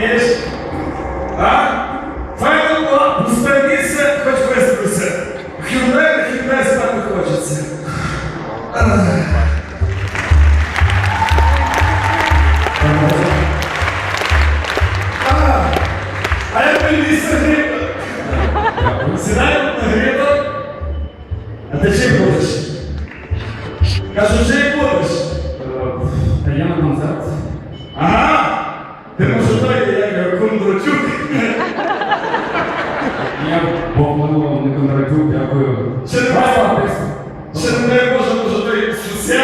Єш? А? Файно було, пусте місце, хоч виспися. Хюндай, хюндай спати хочеться. А, я гриб. Сідай на гриб. А ти чим будеш? Кажу, чим будеш? Та я на концерт. Ага! Ти може той, як його, Кундрачук? Я Не Кондратюк, дякую. Не? Ще не дай Боже, може той сусід?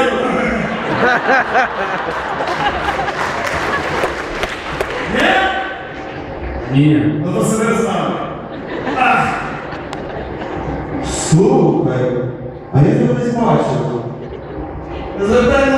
Ні? Ні. Ну то себе з. Слухай, а я тебе десь бачив. Не звертай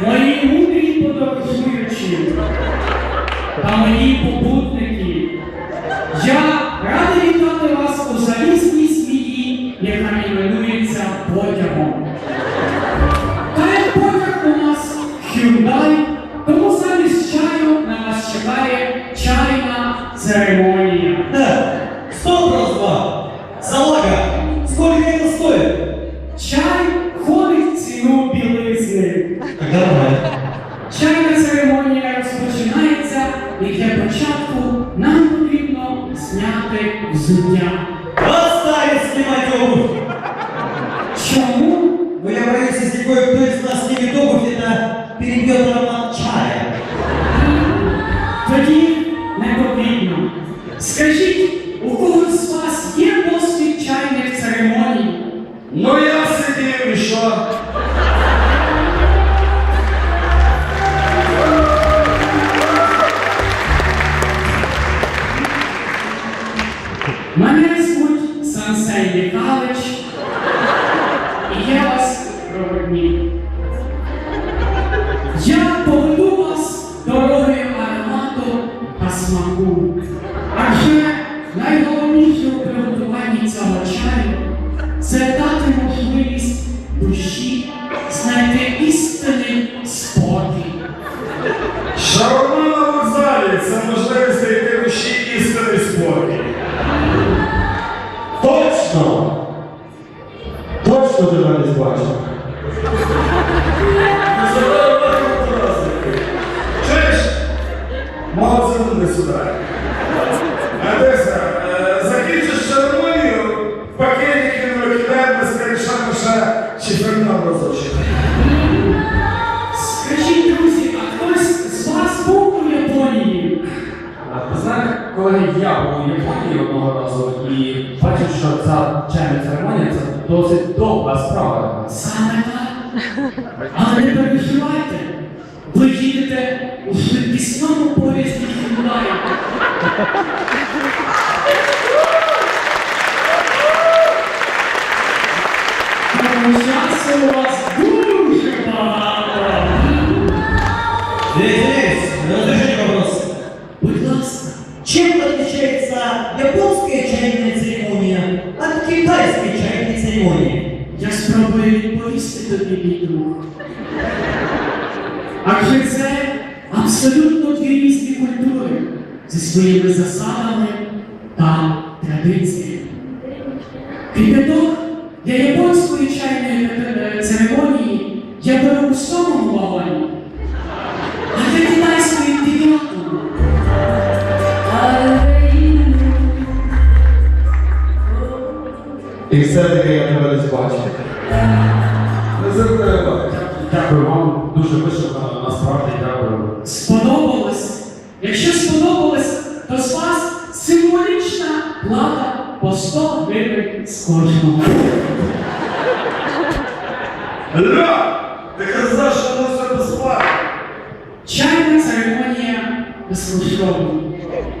Мої мудрі подорожуючі та мої попутники, я радий вітати чайна церемонія. Да, стоп, раз, два. Салага, сколько это стоит? Чай входить в ціну білизни. Тогда давай. Чайна церемонія розпочинається, і для початку нам потрібно зняти взуття. Оставить снимать обувь. Чому? Но я боюсь, если кое-кто из нас снимет обувь, это перебьет аромат Мене звуть Сансей Михайлович, і я вас проводник. Я поведу вас дорогою аромату та смаку. Адже найголовніше у приготуванні цього чаю це дати можливість душі Точно тебе десь бачив. Чуєш? Мало це не сюди. Одеса, е, закінчиш церемонію, в пакетики не викидай, без корішами ще чиферна разочок. Скажіть, друзі, а хтось коли я був у Японії одного разу і бачив, що ця чайна церемонія це досить довга справа. Саме так. Але не переживайте. Ви їдете у швидкісному поїзді Hyundai. Тому часу у вас чем отличается японская чайная церемония от китайской чайной церемонии? Я спробую відповісти тобі, мій друг. Адже це абсолютно дві різні культури зі своїми засадами та традиціями. Кипяток для японської чайної е, церемонії я беру у І все-таки я тебе десь бачив. Не уваги. Дякую вам, дуже вишукано, насправді дякую. Сподобалось? Якщо сподобалось, то з вас символічна плата по 100 гривень з кожного. Ля! Ти казав, що воно все безплатно. Чайна церемонія безкоштовна,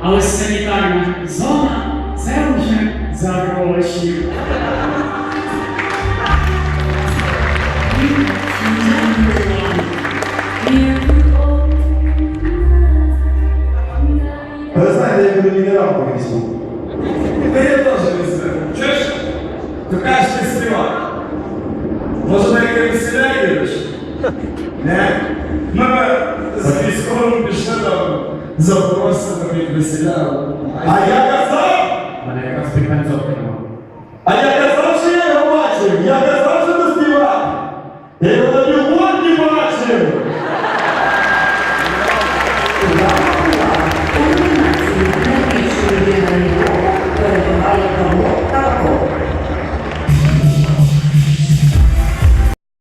але санітарна зона це за гроші. Ви знаєте, я буду мінералку візьму. Та я теж знаю. Чуєш? То кажеш, ти співак. Може, на яке весіля їдеш? Не? Ми з військовим пішли там запросили від весіля. А я